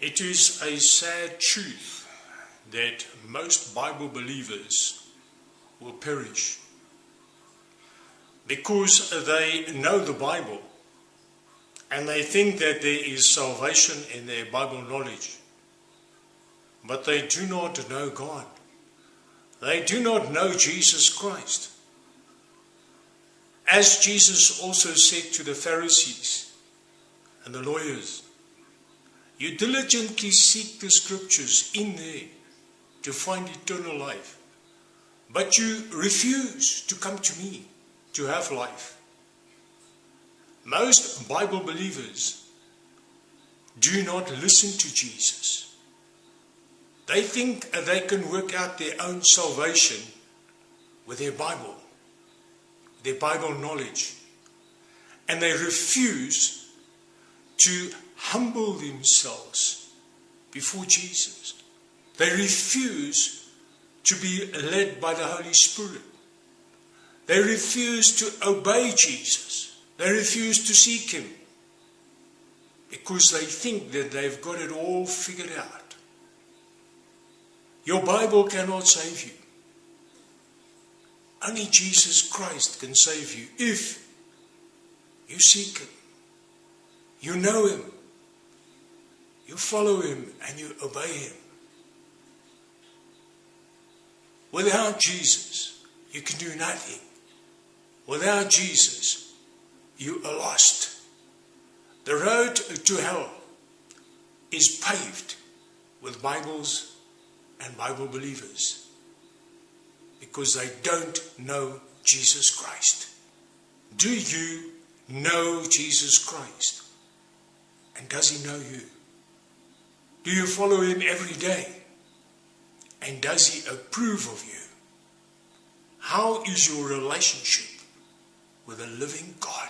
It is a sad truth that most Bible believers will perish because they know the Bible and they think that there is salvation in their Bible knowledge. But they do not know God. They do not know Jesus Christ. As Jesus also said to the Pharisees and the lawyers, you diligently seek the scriptures in there to find eternal life, but you refuse to come to me to have life. Most Bible believers do not listen to Jesus. They think they can work out their own salvation with their Bible, their Bible knowledge, and they refuse to humble themselves before Jesus. They refuse to be led by the Holy Spirit. They refuse to obey Jesus. They refuse to seek Him because they think that they've got it all figured out. Your Bible cannot save you. Only Jesus Christ can save you if you seek Him, you know Him, you follow Him, and you obey Him. Without Jesus, you can do nothing. Without Jesus, you are lost. The road to hell is paved with Bibles and Bible believers because they don't know Jesus Christ. Do you know Jesus Christ? And does he know you? Do you follow him every day? And does he approve of you? How is your relationship with a living God?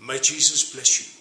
May Jesus bless you.